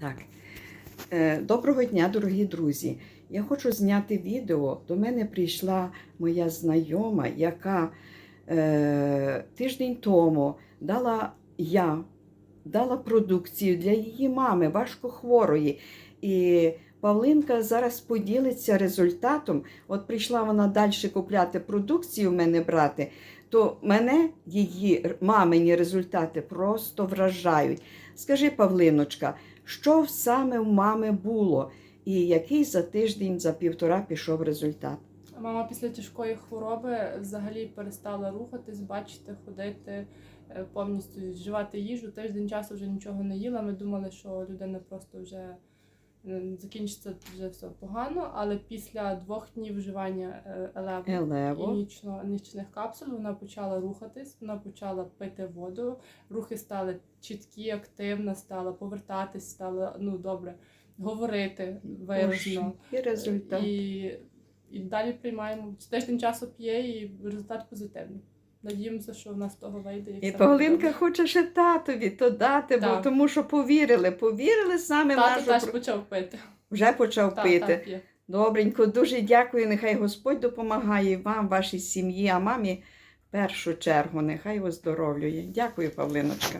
Так. Е, Доброго дня, дорогі друзі. Я хочу зняти відео. До мене прийшла моя знайома, яка е, тиждень тому дала я дала продукцію для її мами, важкохворої. І Павлинка зараз поділиться результатом. От прийшла вона далі купляти продукцію в мене брати, то мене її мамині результати просто вражають. Скажи, Павлиночка, що саме в мами було, і який за тиждень, за півтора пішов результат? Мама після тяжкої хвороби взагалі перестала рухатись, бачити, ходити, е, повністю вживати їжу. Тиждень часу вже нічого не їла. Ми думали, що людина просто вже закінчиться вже все погано. Але після двох днів вживання е, елеву і Елево. нічно, нічних капсул вона почала рухатись, вона почала пити воду. Рухи стали чіткі, активна стала, повертатись стала ну добре, говорити виразно. І результат. І, і далі приймаємо тиждень часу п'є, і результат позитивний. Надіємося, що в нас того вийде. І все Павлинка хоче ще татові то дати, бо тому що повірили. Повірили саме Тато нашу теж почав пити. вже почав Та, пити. та, п'є. Добренько, дуже дякую. Нехай Господь допомагає вам, вашій сім'ї, а мамі в першу чергу. Нехай оздоровлює. Дякую, Павлиночка.